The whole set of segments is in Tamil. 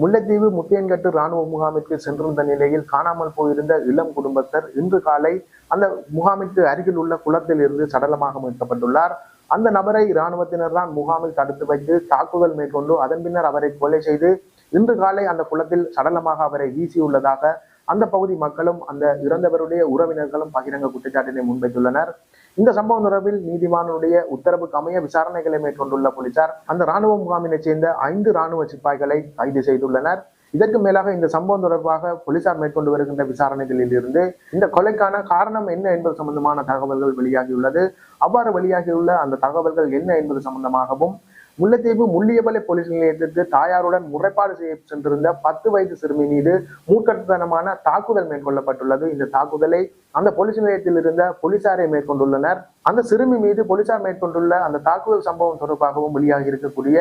முல்லைத்தீவு முத்தியன்கட்டு ராணுவ முகாமிற்கு சென்றிருந்த நிலையில் காணாமல் போயிருந்த இளம் குடும்பத்தர் இன்று காலை அந்த முகாமிற்கு அருகில் உள்ள குளத்தில் இருந்து சடலமாக மீட்கப்பட்டுள்ளார். அந்த நபரை இராணுவத்தினர் தான் முகாமில் தடுத்து வைத்து தாக்குதல் மேற்கொண்டு அதன் பின்னர் அவரை கொலை செய்து இன்று காலை அந்த குளத்தில் சடலமாக அவரை வீசியுள்ளதாக அந்த பகுதி மக்களும் அந்த இறந்தவருடைய உறவினர்களும் பகிரங்க குற்றச்சாட்டினை முன்வைத்துள்ளனர். இந்த சம்பவம் தொடர்பில் நீதிவானுடைய உத்தரவுக்கு அமைய விசாரணைகளை மேற்கொண்டுள்ள போலீசார் அந்த ராணுவ முகாமினைச் சேர்ந்த ஐந்து ராணுவ சிப்பாய்களை கைது செய்துள்ளனர். இதற்கு மேலாக இந்த சம்பவம் தொடர்பாக போலீசார் மேற்கொண்டு வருகின்ற விசாரணைகளில் இருந்து இந்த கொலைக்கான காரணம் என்ன என்பது சம்பந்தமான தகவல்கள் வெளியாகியுள்ளது. அவ்வாறு வெளியாகியுள்ள அந்த தகவல்கள் என்ன என்பது சம்பந்தமாகவும் முல்லைத்தீவு முள்ளியபலை போலீஸ் நிலையத்திற்கு தாயாருடன் முறைப்பாடு செய்ய சென்றிருந்த பத்து வயது சிறுமி மீது மூக்கட்டுத்தனமான தாக்குதல் மேற்கொள்ளப்பட்டுள்ளது. இந்த தாக்குதலை அந்த போலீஸ் நிலையத்தில் இருந்த போலீசாரை மேற்கொண்டுள்ளனர். அந்த சிறுமி மீது போலீசார் மேற்கொண்டுள்ள அந்த தாக்குதல் சம்பவம் தொடர்பாகவும் வெளியாகி இருக்கக்கூடிய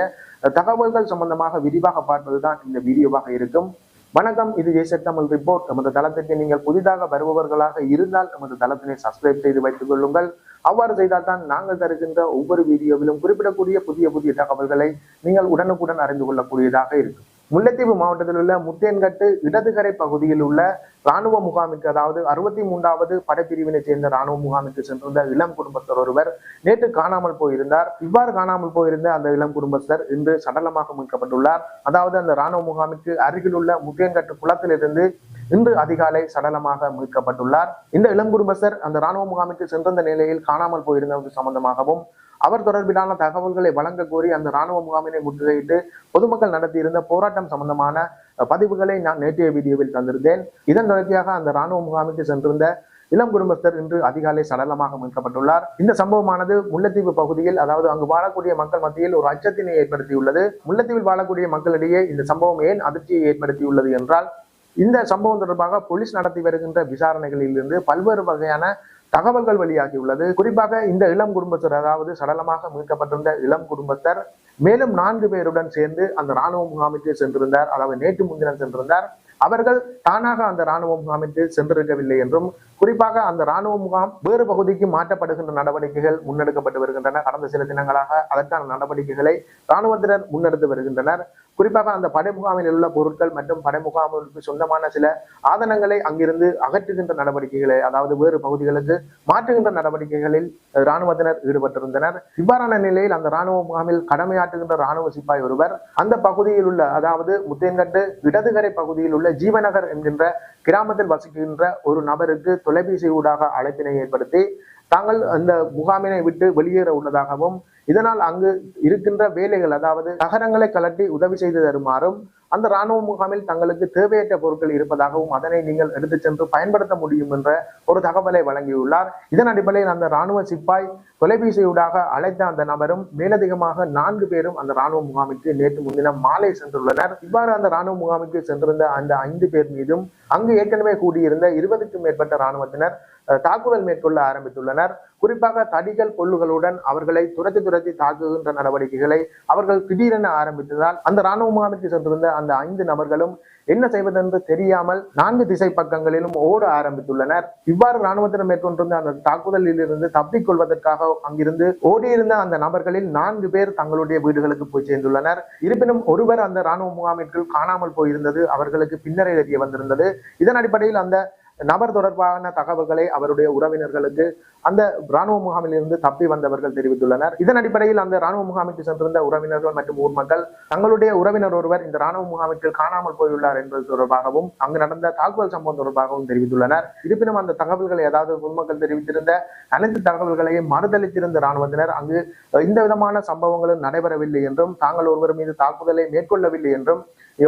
தகவல்கள் சம்பந்தமாக விரிவாக பார்ப்பதுதான் இந்த வீடியோவாக இருக்கும். வணக்கம் இது ஜெய்செட் தமிழ் ரிப்போர்ட் நமது தளத்திற்கு நீங்கள் புதிதாக வருபவர்களாக இருந்தால் நமது தளத்தினை சப்ஸ்கிரைப் செய்து வைத்துக் கொள்ளுங்கள். அவ்வாறு செய்தால் தான் நாங்கள் தருகின்ற ஒவ்வொரு வீடியோவிலும் குறிப்பிடக்கூடிய புதிய புதிய தகவல்களை நீங்கள் உடனுக்குடன் அறிந்து கொள்ளக்கூடியதாக இருக்கும். முல்லைத்தீவு மாவட்டத்தில் உள்ள முத்தேன்கட்டு இடதுகரை பகுதியில் உள்ள ராணுவ முகாமிற்கு அதாவது அறுபத்தி மூன்றாவது படைப்பிரிவினை சேர்ந்த ராணுவ முகாமிற்கு சென்றிருந்த இளம் குடும்பஸ்தர் ஒருவர் நேற்று காணாமல் போயிருந்தார். இவ்வாறு காணாமல் போயிருந்த அந்த இளம் குடும்பஸ்தர் இன்று சடலமாக மீட்கப்பட்டுள்ளார். அதாவது அந்த ராணுவ முகாமிற்கு அருகில் உள்ள முத்தேன்கட்டு குளத்திலிருந்து இன்று அதிகாலை சடலமாக மீட்கப்பட்டுள்ளார். இந்த இளம் குடும்பஸ்தர் அந்த ராணுவ முகாமிற்கு சென்றிருந்த நிலையில் காணாமல் போயிருந்தது சம்பந்தமாகவும் அவர் தொடர்பிலான தகவல்களை வழங்க கோரி அந்த ராணுவ முகாமினை முற்றுகையிட்டு பொதுமக்கள் நடத்தியிருந்த போராட்டம் சம்பந்தமான பதிவுகளை நான் நேற்றைய வீடியோவில் தந்திருந்தேன். இதன் தொடர்ச்சியாக அந்த ராணுவ முகாமிற்கு சென்றிருந்த இளம் குடும்பஸ்தர் இன்று அதிகாலை சடலமாக மீட்கப்பட்டுள்ளார். இந்த சம்பவமானது முல்லைத்தீவு பகுதியில் அதாவது அங்கு வாழக்கூடிய மக்கள் மத்தியில் ஒரு அச்சத்தினை ஏற்படுத்தியுள்ளது. முல்லைத்தீவில் வாழக்கூடிய மக்களிடையே இந்த சம்பவம் ஏன் அதிர்ச்சியை ஏற்படுத்தியுள்ளது என்றால் இந்த சம்பவம் தொடர்பாக போலீஸ் நடத்தி வருகின்ற விசாரணைகளில் இருந்து பல்வேறு வகையான தகவல்கள் வெளியாகியுள்ளது. குறிப்பாக இந்த இளம் குடும்பத்தர் அதாவது சடலமாக மீட்கப்பட்டிருந்த இளம் குடும்பத்தர் மேலும் நான்கு பேருடன் சேர்ந்து அந்த ராணுவ முகாமிற்கு சென்றிருந்தார். அதாவது நேற்று முன்தினம் சென்றிருந்தார். அவர்கள் தானாக அந்த ராணுவ முகாமிற்கு சென்றிருக்கவில்லை என்றும் குறிப்பாக அந்த ராணுவ முகாம் வேறு பகுதிக்கு மாற்றப்படுகின்ற நடவடிக்கைகள் முன்னெடுக்கப்பட்டு வருகின்றன. கடந்த சில தினங்களாக அதற்கான நடவடிக்கைகளை ராணுவத்தினர் முன்னெடுத்து வருகின்றனர். குறிப்பாக அந்த படை முகாமில் உள்ள பொருட்கள் மற்றும் படை முகாமிற்கு சொந்தமான சில ஆதனங்களை அங்கிருந்து அகற்றுகின்ற நடவடிக்கைகளை அதாவது வேறு பகுதிகளுக்கு மாற்றுகின்ற நடவடிக்கைகளில் ராணுவத்தினர் ஈடுபட்டிருந்தனர். இவ்வாறான நிலையில் அந்த ராணுவ முகாமில் கடமையாற்றுகின்ற ராணுவ சிப்பாய் ஒருவர் அந்த பகுதியில் உள்ள அதாவது முத்தேன்கட்டு இடதுகரை பகுதியில் உள்ள ஜீவநகர் என்கின்ற கிராமத்தில் வசிக்கின்ற ஒரு நபருக்கு தொலைபேசி ஊடாக அழைப்பினை ஏற்படுத்தி தாங்கள் அந்த முகாமினை விட்டு வெளியேற உள்ளதாகவும் இதனால் அங்கு இருக்கின்ற வேலைகள் அதாவது நகரங்களை கலட்டி உதவி செய்து தருமாறும் அந்த ராணுவ முகாமில் தங்களுக்கு தேவையற்ற பொருட்கள் இருப்பதாகவும் அதனை நீங்கள் எடுத்துச் சென்று பயன்படுத்த முடியும் என்ற ஒரு தகவலை வழங்கியுள்ளார். இதன் அடிப்படையில் அந்த ராணுவ சிப்பாய் தொலைபேசியூடாக அழைத்த அந்த நபரும் மேலதிகமாக நான்கு பேரும் அந்த ராணுவ முகாமிற்கு நேற்று முன்தினம் மாலை சென்றுள்ளனர். இவ்வாறு அந்த ராணுவ முகாமிற்கு சென்றிருந்த அந்த ஐந்து பேர் மீதும் அங்கு ஏற்கனவே கூடியிருந்த இருபதுக்கும் மேற்பட்ட ராணுவத்தினர் தாக்குதல் மேற்கொள்ள ஆரம்பித்துள்ளனர். குறிப்பாக தடிகள் கொள்ளுகளுடன் அவர்களை துரத்தி துரத்தி தாக்குகின்ற நடவடிக்கைகளை அவர்கள் திடீரென ஆரம்பித்ததால் அந்த ராணுவ முகாமிற்கு சென்றிருந்த அந்த ஐந்து நபர்களும் என்ன செய்வதென்று தெரியாமல் நான்கு திசை பக்கங்களிலும் ஓட ஆரம்பித்துள்ளனர். இவ்வாறு ராணுவத்தினர் மேற்கொண்டிருந்த அந்த தாக்குதலில் இருந்து தப்பிக் கொள்வதற்காக அங்கிருந்து ஓடியிருந்த அந்த நபர்களில் நான்கு பேர் தங்களுடைய வீடுகளுக்கு போய் சேர்ந்துள்ளனர். இருப்பினும் ஒருவர் அந்த ராணுவ முகாமிற்குள் காணாமல் போயிருந்தது அவர்களுக்கு பின்னரே தெரிய வந்திருந்தது. இதன் அடிப்படையில் அந்த நபர் தொடர்பான தகவல்களை அவருடைய உறவினர்களுக்கு அந்த ராணுவ முகாமில் இருந்து தப்பி வந்தவர்கள் தெரிவித்துள்ளனர். இதன் அடிப்படையில் அந்த ராணுவ முகாமிற்கு சென்றிருந்த உறவினர்கள் மற்றும் ஊர் மக்கள் தங்களுடைய உறவினர் ஒருவர் இந்த ராணுவ முகாமிற்கு காணாமல் போயுள்ளார் என்பது தொடர்பாகவும் அங்கு நடந்த தாக்குதல் சம்பவம் தொடர்பாகவும் தெரிவித்துள்ளனர். இருப்பினும் அந்த தகவல்களை ஏதாவது பொதுமக்கள் தெரிவித்திருந்த அனைத்து தகவல்களையும் மறுதளித்திருந்த இராணுவத்தினர் அங்கு இந்த விதமான சம்பவங்களும் நடைபெறவில்லை என்றும் தாங்கள் ஒருவர் மீது தாக்குதலை மேற்கொள்ளவில்லை என்றும்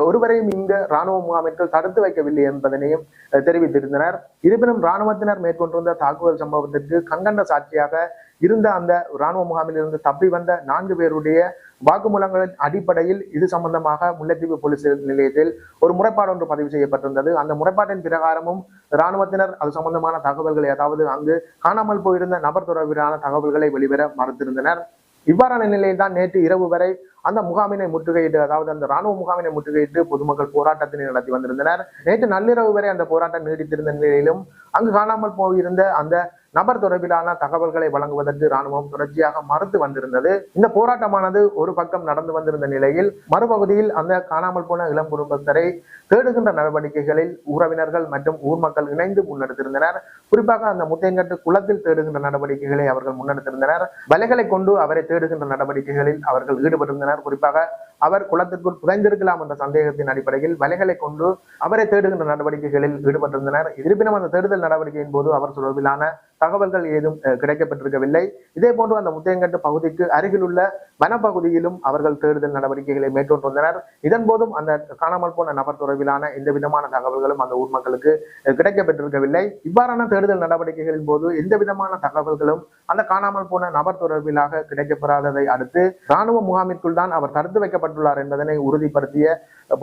ஒருவரையும் இந்த ராணுவ முகாமிற்கு தடுத்து வைக்கவில்லை என்பதனையும் தெரிவித்திருந்தனர். இருப்பினும் ராணுவத்தினர் மேற்கொண்டிருந்த தாக்குதல் சம்பவத்திற்கு கங்கண்ட சாட்சியாக இருந்த அந்த ராணுவ முகாமில் இருந்து தப்பி வந்த நான்கு பேருடைய வாக்குமூலங்களின் அடிப்படையில் இது சம்பந்தமாக முல்லைத்தீவு போலீஸ் நிலையத்தில் ஒரு முறைப்பாடு ஒன்று பதிவு செய்யப்பட்டிருந்தது. அந்த முறைப்பாட்டின் பிரகாரமும் இராணுவத்தினர் அது சம்பந்தமான தகவல்கள் ஏதாவது அங்கு காணாமல் போயிருந்த நபர் தொடர்பிலான தகவல்களை வெளிவர மறுத்திருந்தனர். இவ்வாறான நிலையில் தான் நேற்று இரவு வரை அந்த முகாமினை முற்றுகையிட்டு அதாவது அந்த ராணுவ முகாமினை முற்றுகையிட்டு பொதுமக்கள் போராட்டத்தினை நடத்தி வந்திருந்தனர். நேற்று நள்ளிரவு வரை அந்த போராட்டம் நீடித்திருந்த நிலையிலும் அங்கு காணாமல் போயிருந்த அந்த நபர் தொடர்பிலான தகவல்களை வழங்குவதற்கு ராணுவம் தொடர்ச்சியாக மறுத்து வந்திருந்தது. இந்த போராட்டமானது ஒரு பக்கம் நடந்து வந்திருந்த நிலையில் மறுபகுதியில் அந்த காணாமல் போன இளம் குடும்பத்தரை தேடுகின்ற நடவடிக்கைகளில் உறவினர்கள் மற்றும் ஊர் மக்கள் இணைந்து முன்னெடுத்திருந்தனர். குறிப்பாக அந்த முத்தையங்கட்டு குளத்தில் தேடுகின்ற நடவடிக்கைகளை அவர்கள் முன்னெடுத்திருந்தனர். வலைகளை கொண்டு அவரை தேடுகின்ற நடவடிக்கைகளில் அவர்கள் ஈடுபட்டிருந்தனர். குறிப்பாக அவர் குளத்திற்குள் புதைந்திருக்கலாம் என்ற சந்தேகத்தின் அடிப்படையில் வலைகளை கொண்டு அவரை தேடுகின்ற நடவடிக்கைகளில் ஈடுபட்டிருந்தனர். இருப்பினும் அந்த தேடுதல் நடவடிக்கையின் போது அவர் தொடர்பிலான தகவல்கள் ஏதும் கிடைக்கப்பட்டிருக்கவில்லை. இதே போன்று அந்த முத்தையங்கட்டு பகுதிக்கு அருகில் உள்ள வனப்பகுதியிலும் அவர்கள் தேடுதல் நடவடிக்கைகளை மேற்கொண்டிருந்தனர். இதன் போதும் அந்த காணாமல் போன நபர் தொடர்பிலான எந்த விதமான தகவல்களும் அந்த ஊர் மக்களுக்கு கிடைக்கப்பட்டிருக்கவில்லை. இவ்வாறான தேடுதல் நடவடிக்கைகளின் போது எந்த விதமான தகவல்களும் அந்த காணாமல் போன நபர் தொடர்பிலாக கிடைக்கப்பெறாததை அடுத்து ராணுவ முகாமிற்குள் தான் அவர் தடுத்து வைக்கப்பட்ட வைக்கப்பட்டுள்ளார் என்பதனை உறுதிப்படுத்திய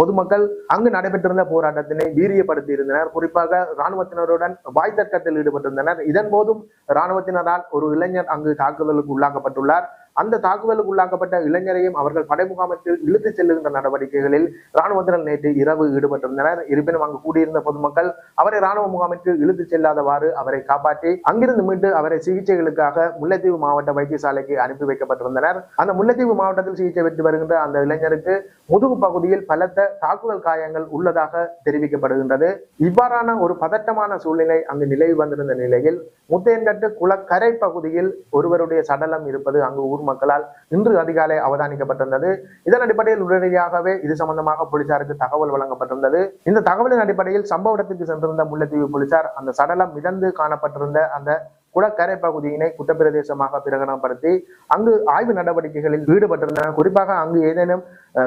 பொதுமக்கள் அங்கு நடைபெற்றிருந்த போராட்டத்தினை வீரியப்படுத்தி இருந்தனர் குறிப்பாக ராணுவத்தினருடன் வாய் தர்க்கத்தில் ஈடுபட்டிருந்தனர். இதன் போதும் ராணுவத்தினரால் ஒரு இளைஞர் அங்கு தாக்குதலுக்கு உள்ளாக்கப்பட்டுள்ளார். அந்த தாக்குதலுக்கு உள்ளாக்கப்பட்ட இளைஞரையும் அவர்கள் படை இழுத்து இழுத்துச் செல்லுகின்ற நடவடிக்கைகளில் ராணுவத்தினர் நேற்று இரவு ஈடுபட்டிருந்தனர். இருப்பினும் அங்கு கூடியிருந்த பொதுமக்கள் அவரை ராணுவ முகாமிற்கு இழுத்து செல்லாதவாறு அவரை காப்பாற்றி அங்கிருந்து மீட்டு அவரை சிகிச்சைகளுக்காக முல்லைத்தீவு மாவட்ட வைத்தியசாலைக்கு அனுப்பி வைக்கப்பட்டிருந்தனர். அந்த முல்லைத்தீவு மாவட்டத்தில் சிகிச்சை பெற்று வருகின்ற அந்த இளைஞருக்கு முதுகு பகுதியில் பலத்த தாக்குதல் காயங்கள் உள்ளதாக தெரிவிக்கப்படுகின்றது. இவ்வாறான ஒரு பதட்டமான சூழ்நிலை அங்கு நிலவி வந்திருந்த நிலையில் முத்தையன்கட்டு குளக்கரை பகுதியில் ஒருவருடைய சடலம் இருப்பது அங்கு ஊர் மக்களால் இன்று அதிகாலை அவதானிக்கப்பட்டிருந்தது. இதன் அடிப்படையில் உடனடியாகவே இது சம்பந்தமாக போலீசாருக்கு தகவல் வழங்கப்பட்டிருந்தது. இந்த தகவலின் அடிப்படையில் சம்பவ இடத்துக்கு சென்றிருந்த முல்லைத்தீவு போலீசார் அந்த சடலம் மிதந்து காணப்பட்டிருந்த அந்த குடக்கரை பகுதியினை குற்றப்பிரதேசமாக பிரகடனப்படுத்தி அங்கு ஆய்வு நடவடிக்கைகளில் ஈடுபட்டிருந்தனர். குறிப்பாக அங்கு ஏதேனும்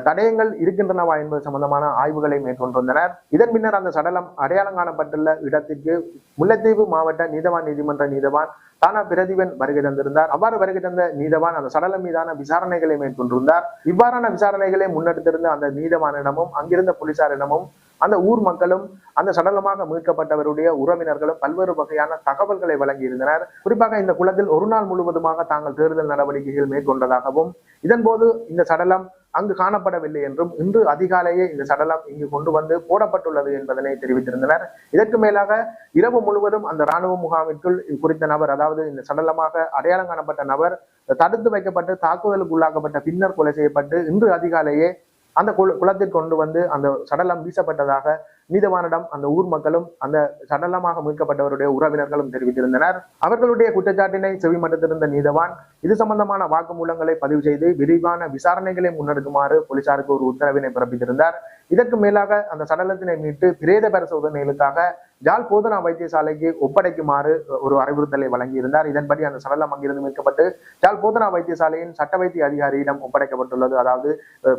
தடயங்கள் இருக்கின்றனவா என்பது சம்பந்தமான ஆய்வுகளை மேற்கொண்டிருந்தனர் இதன் பின்னர் அந்த சடலம் அடையாளம் காணப்பட்டுள்ள இடத்திற்கு முல்லைத்தீவு மாவட்ட நீதவான் நீதிமன்ற நீதவான் தானா பிரதிபன் வருகை தந்திருந்தார். அவ்வாறு வருகை தந்த நீதவான் அந்த சடலம் மீதான விசாரணைகளை மேற்கொண்டிருந்தார். இவ்வாறான விசாரணைகளை முன்னெடுத்திருந்த அந்த நீதவானிடமும் அங்கிருந்த போலீசாரிடமும் அந்த ஊர் மக்களும் அந்த சடலமாக மீட்கப்பட்டவருடைய உறவினர்களும் பல்வேறு வகையான தகவல்களை வழங்கியிருந்தனர். குறிப்பாக இந்த குளத்தில் ஒரு நாள் முழுவதுமாக தாங்கள் தேர்தல் நடவடிக்கைகள் மேற்கொண்டதாகவும் இதன் போது இந்த சடலம் அங்கு காணப்படவில்லை என்றும் இன்று அதிகாலையே இந்த சடலம் இங்கு கொண்டு வந்து போடப்பட்டுள்ளது என்பதனை தெரிவித்திருந்தனர். இதற்கு மேலாக இரவு முழுவதும் அந்த ராணுவ முகாமிற்குள் குறித்த நபர் அதாவது இந்த சடலமாக அடையாளம் காணப்பட்ட நபர் தடுத்து வைக்கப்பட்டு தாக்குதலுக்கு உள்ளாக்கப்பட்ட பின்னர் கொலை செய்யப்பட்டு இன்று அதிகாலையே அந்த குள- குளத்தில் கொண்டு வந்து அந்த சடலம் வீசப்பட்டதாக நீதவானிடம் அந்த ஊர் மக்களும் அந்த சடலமாக மீட்கப்பட்டவருடைய உறவினர்களும் தெரிவித்திருந்தனர். அவர்களுடைய குற்றச்சாட்டினை செவிமடுத்திருந்த நீதவான் இது சம்பந்தமான வாக்குமூலங்களை பதிவு செய்து விரிவான விசாரணைகளை முன்னெடுக்குமாறு போலீசாருக்கு ஒரு உத்தரவினை பிறப்பித்திருந்தார். இதற்கு மேலாக அந்த சடலத்தினை மீட்டு பிரேத பரிசோதனைகளுக்காக ஜால் போதனா வைத்தியசாலைக்கு ஒப்படைக்குமாறு ஒரு அறிவுறுத்தலை வழங்கியிருந்தார். இதன்படி அந்த சடலம் அங்கிருந்து மீட்கப்பட்டு ஜால் போதனா வைத்தியசாலையின் சட்ட வைத்திய அதிகாரியிடம் ஒப்படைக்கப்பட்டுள்ளது. அதாவது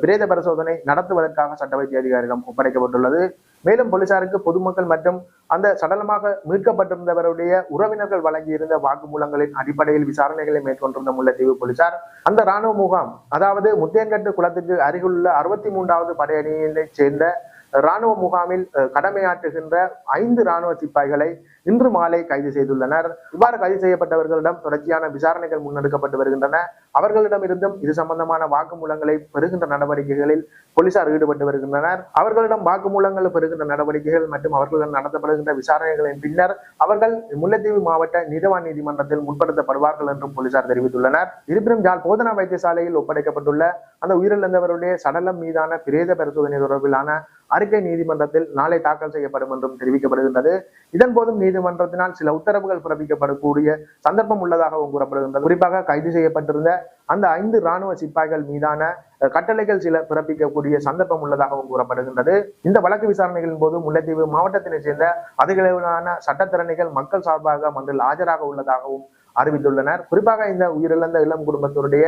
பிரேத பரிசோதனை நடத்துவதற்காக சட்ட வைத்திய அதிகாரியிடம் ஒப்படைக்கப்பட்டுள்ளது. மேலும் போலீசாருக்கு பொதுமக்கள் மற்றும் அந்த சடலமாக மீட்கப்பட்டிருந்தவருடைய உறவினர்கள் வழங்கியிருந்த வாக்குமூலங்களின் அடிப்படையில் விசாரணைகளை மேற்கொண்டிருந்த முல்லைத்தீவு போலீசார் அந்த ராணுவ முகாம் அதாவது முத்தியன்கட்டு குளத்துக்கு அருகிலுள்ள அறுபத்தி மூன்றாவது படையணியைச் சேர்ந்த ராணுவ முகாமில் கடமையாற்றுகின்ற ஐந்து ராணுவ சிப்பாய்களை இன்று மாலை கைது செய்துள்ளனர். இவ்வாறு கைது செய்யப்பட்டவர்களிடம் தொடர்ச்சியான விசாரணைகள் முன்னெடுக்கப்பட்டு வருகின்றன. அவர்களிடமிருந்தும் இது சம்பந்தமான வாக்குமூலங்களை பெறுகின்ற நடவடிக்கைகளில் போலீசார் ஈடுபட்டு வருகின்றனர். அவர்களிடம் வாக்குமூலங்கள் பெறுகின்ற நடவடிக்கைகள் மற்றும் அவர்களிடம் நடத்தப்படுகின்ற விசாரணைகளின் பின்னர் அவர்கள் முல்லைத்தீவு மாவட்ட நீதவான் நீதிமன்றத்தில் முற்படுத்தப்படுவார்கள் என்றும் போலீசார் தெரிவித்துள்ளனர். இருப்பினும் ஜாழ் போதனா வைத்தியசாலையில் ஒப்படைக்கப்பட்டுள்ள அந்த உயிரிழந்தவருடைய சடலம் மீதான பிரேத பரிசோதனை தொடர்பிலான அறிக்கை நீதிமன்றத்தில் நாளை தாக்கல் செய்யப்படும் என்றும் தெரிவிக்கப்படுகின்றது. இதன் போதும் நீதிமன்றத்தினால் சில உத்தரவுகள் பிறப்பிக்கப்படக்கூடிய சந்தர்ப்பம் உள்ளதாகவும் கூறப்படுகின்றது. குறிப்பாக கைது செய்யப்பட்டிருந்த அந்த ஐந்து ராணுவ சிப்பாய்கள் மீதான கட்டளைகள் சில பிறப்பிக்கக்கூடிய சந்தர்ப்பம் உள்ளதாகவும் கூறப்படுகின்றது. இந்த வழக்கு விசாரணைகளின் போது முல்லைத்தீவு மாவட்டத்தினைச் சேர்ந்த அதிகளவிலான சட்டத்திறனிகள் மக்கள் சார்பாக மன்றில் ஆஜராக உள்ளதாகவும் அறிவித்துள்ளனர். குறிப்பாக இந்த உயிரிழந்த இளம் குடும்பத்தினுடைய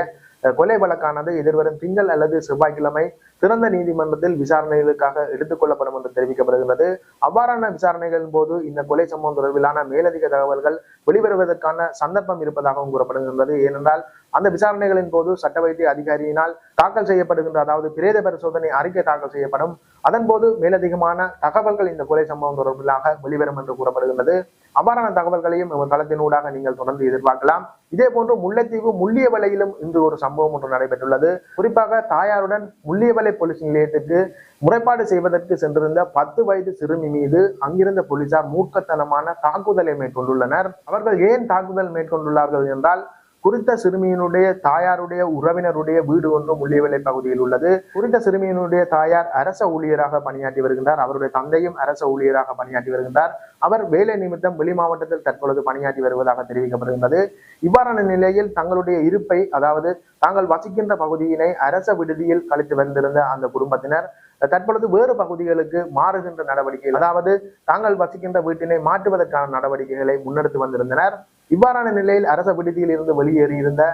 கொலை வழக்கானது எதிர்வரும் திங்கள் அல்லது செவ்வாய்க்கிழமை சிறந்த நீதிமன்றத்தில் விசாரணைகளுக்காக எடுத்துக்கொள்ளப்படும் என்று தெரிவிக்கப்படுகிறது அவ்வாறான விசாரணைகளின் போது இந்த கொலை சம்பவம் தொடர்பிலான மேலதிக தகவல்கள் வெளிவருவதற்கான சந்தர்ப்பம் இருப்பதாகவும் கூறப்படுகின்றது. ஏனென்றால் அந்த விசாரணைகளின் போது சட்ட வைத்திய அதிகாரியினால் தாக்கல் செய்யப்படுகின்ற அதாவது பிரேத பரிசோதனை அறிக்கை தாக்கல் செய்யப்படும். அதன்போது மேலதிகமான தகவல்கள் இந்த கொலை சம்பவம் தொடர்பிலாக வெளிவரும் என்று கூறப்படுகின்றது. அவ்வாறான தகவல்களையும் தளத்தினூடாக நீங்கள் தொடர்ந்து எதிர்பார்க்கலாம். இதே போன்று முல்லைத்தீவு முள்ளியவலையிலும் இன்று ஒரு சம்பவம் ஒன்று நடைபெற்றுள்ளது. குறிப்பாக தாயாருடன் முள்ளியவலை போலீஸ் நிலையத்துக்கு முறைப்பாடு செய்வதற்கு சென்றிருந்த பத்து வயது சிறுமி மீது அங்கிருந்த போலீசார் மூர்க்கத்தனமான தாக்குதலை மேற்கொண்டுள்ளனர். அவர்கள் ஏன் தாக்குதல் மேற்கொண்டுள்ளார்கள் என்றால் குறித்த சிறுமியினுடைய தாயாருடைய உறவினருடைய வீடு ஒன்று முள்ளியவலை பகுதியில் உள்ளது. குறித்த சிறுமியினுடைய தாயார் அரச ஊழியராக பணியாற்றி வருகின்றார். அவருடைய தந்தையும் அரச ஊழியராக பணியாற்றி வருகின்றார். அவர் வேலை நிமித்தம் வெளி மாவட்டத்தில் தற்பொழுது பணியாற்றி வருவதாக தெரிவிக்கப்படுகின்றது. இவ்வாறான நிலையில் தங்களுடைய இருப்பை அதாவது தாங்கள் வசிக்கின்ற பகுதியினை அரச விடுதியில் கழித்து வந்திருந்த அந்த குடும்பத்தினர் தற்பொழுது வேறு பகுதிகளுக்கு மாறுகின்ற நடவடிக்கைகள் அதாவது தாங்கள் வசிக்கின்ற வீட்டினை மாற்றுவதற்கான நடவடிக்கைகளை முன்னெடுத்து வந்திருந்தனர். இவ்வாறான நிலையில் அரச விடுதியில் இருந்து வெளியேறியிருந்த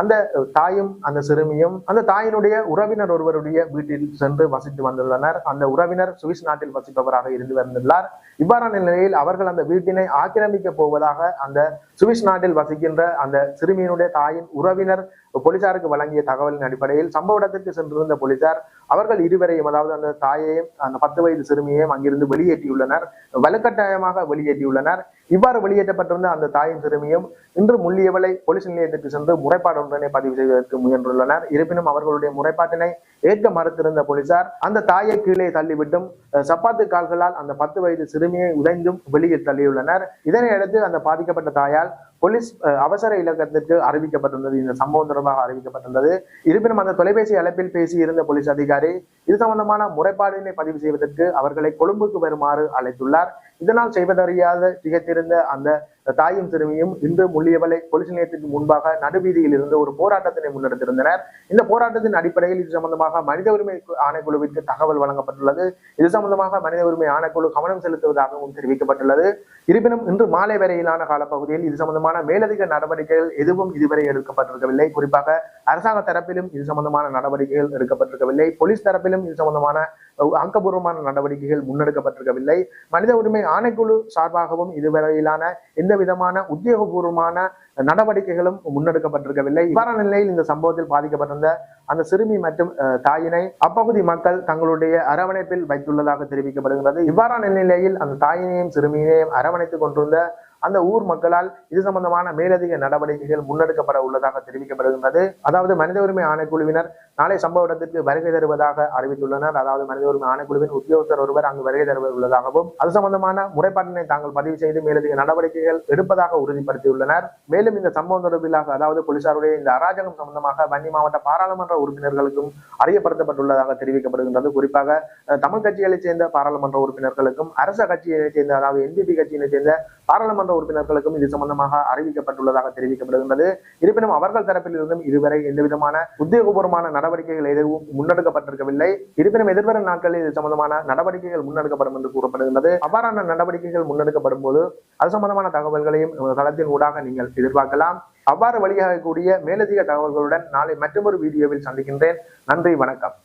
அந்த தாயும் அந்த சிறுமியும் அந்த தாயினுடைய உறவினர் ஒருவருடைய வீட்டில் சென்று வசித்து வந்துள்ளனர். அந்த உறவினர் சுவிஸ் நாட்டில் வசிப்பவராக இருந்து வந்துள்ளார் இவ்வாறான நிலையில் அவர்கள் அந்த வீட்டினை ஆக்கிரமிக்க போவதாக அந்த சுவிஸ் நாட்டில் வசிக்கின்ற அந்த சிறுமியினுடைய தாயின் உறவினர் போலீசாருக்கு வழங்கிய தகவலின் அடிப்படையில் சம்பவ இடத்திற்கு சென்றிருந்த போலீசார் அவர்கள் இருவரையும் அதாவது அந்த தாயையும் அந்த பத்து வயது சிறுமியையும் அங்கிருந்து வெளியேற்றியுள்ளனர். வலுக்கட்டாயமாக வெளியேற்றியுள்ளனர். இவ்வாறு வெளியேற்றப்பட்டிருந்த அந்த தாயின் சிறுமியும் இன்று முள்ளியவளை போலீஸ் நிலையத்திற்கு சென்று முறைப்பாடு ஒன்றினை பதிவு செய்வதற்கு முயன்றுள்ளனர். இருப்பினும் அவர்களுடைய முறைப்பாட்டினை ஏற்க மறுத்திருந்த போலீசார் அந்த தாயை கீழே தள்ளிவிட்டும் சப்பாத்து கால்களால் அந்த பத்து வயது சிறுமியை உதைந்தும் வெளியே தள்ளியுள்ளனர். இதனையடுத்து அந்த பாதிக்கப்பட்ட தாயால் போலீஸ் அஹ், அவசர இலக்கத்திற்கு அறிவிக்கப்பட்டிருந்தது. இந்த சம்பவம் தொடர்பாக அறிவிக்கப்பட்டிருந்தது. இருப்பினும் அந்த தொலைபேசி அழைப்பில் பேசி இருந்த போலீஸ் அதிகாரி இது சம்பந்தமான முறைப்பாடினை பதிவு செய்வதற்கு அவர்களை கொழும்புக்கு வருமாறு அழைத்துள்ளார். இதனால் செய்வதறியாத திகைத்திருந்த அந்த தாயும் சிறுமியும் இன்று முள்ளியவலை போலீஸ் நிலையத்திற்கு முன்பாக நடுவீதியில் இருந்து ஒரு போராட்டத்தினை முன்னெடுத்திருந்தனர். இந்த போராட்டத்தின் அடிப்படையில் இது சம்பந்தமாக மனித உரிமை ஆணைக்குழுவிற்கு தகவல் வழங்கப்பட்டுள்ளது. இது சம்பந்தமாக மனித உரிமை ஆணைக்குழு கவனம் செலுத்துவதாகவும் தெரிவிக்கப்பட்டுள்ளது. இருப்பினும் இன்று மாலை வரையிலான காலப்பகுதியில் இது சம்பந்தமான மேலதிக நடவடிக்கைகள் எதுவும் இதுவரை எடுக்கப்பட்டிருக்கவில்லை. குறிப்பாக அரசாங்க தரப்பிலும் இது சம்பந்தமான நடவடிக்கைகள் எடுக்கப்பட்டிருக்கவில்லை. போலீஸ் தரப்பிலும் இது சம்பந்தமான ஆக்கப்பூர்வமான நடவடிக்கைகள் முன்னெடுக்கப்பட்டிருக்கவில்லை. மனித உரிமை ஆணைக்குழு சார்பாகவும் இதுவரையிலான எந்த எந்த விதமான உத்தியோகபூர்வமான நடவடிக்கைகளும் முன்னெடுக்கப்பட்டிருக்கவில்லை. இவ்வாறான நிலையில் இந்த சம்பவத்தில் பாதிக்கப்பட்டிருந்த அந்த சிறுமி மற்றும் தாயினை அப்பகுதி மக்கள் தங்களுடைய அரவணைப்பில் வைத்துள்ளதாக தெரிவிக்கப்படுகிறது இவ்வாறான நிலையில் அந்த தாயினையும் சிறுமியினையும் அரவணைத்துக் கொண்டிருந்த அந்த ஊர் மக்களால் இது சம்பந்தமான மேலதிக நடவடிக்கைகள் முன்னெடுக்கப்பட உள்ளதாக தெரிவிக்கப்படுகின்றது. அதாவது மனித உரிமை ஆணைக்குழுவினர் நாளை சம்பவ இடத்திற்கு வருகை தருவதாக அறிவித்துள்ளனர். அதாவது மனித உரிமை ஆணைக்குழுவின் உத்தியோகத்தர் ஒருவர் அங்கு வருகை தருவதாகவும் உள்ளதாகவும் அது சம்பந்தமான முறைப்பாட்டினை தாங்கள் பதிவு செய்து மேலதிக நடவடிக்கைகள் எடுப்பதாக உறுதிப்படுத்தியுள்ளனர். மேலும் இந்த சம்பவம் தொடர்பிலாக அதாவது போலீசாருடைய இந்த அராஜகம் சம்பந்தமாக வன்னி மாவட்ட பாராளுமன்ற உறுப்பினர்களுக்கும் அறியப்படுத்தப்பட்டுள்ளதாக தெரிவிக்கப்படுகின்றது. குறிப்பாக தமிழ் கட்சிகளைச் சேர்ந்த பாராளுமன்ற உறுப்பினர்களுக்கும் அரச கட்சியைச் சேர்ந்த அதாவது என்பிபி கட்சியினைச் சேர்ந்த பாராளுமன்ற உறுப்பினர்களுக்கும் இது சம்பந்தமாக அறிவிக்கப்பட்டுள்ளதாக தெரிவிக்கப்படுகின்றது. இருப்பினும் அவர்கள் தரப்பில் இருந்தும் இதுவரை எந்தவிதமான உத்தியோகபூர்வமான நடவடிக்கைகள் எதுவும் முன்னெடுக்கப்பட்டிருக்கவில்லை. இருப்பினும் எதிர்வரும் நாட்களில் இது சம்பந்தமான நடவடிக்கைகள் முன்னெடுக்கப்படும் என்று கூறப்படுகின்றது. அவ்வாறான நடவடிக்கைகள் முன்னெடுக்கப்படும் போது அது சம்பந்தமான தகவல்களையும் தளத்தின் ஊடாக நீங்கள் எதிர்பார்க்கலாம். அவ்வாறு வழியாகக்கூடிய மேலதிக தகவல்களுடன் நாளை மற்றொரு வீடியோவில் சந்திக்கின்றேன். நன்றி வணக்கம்.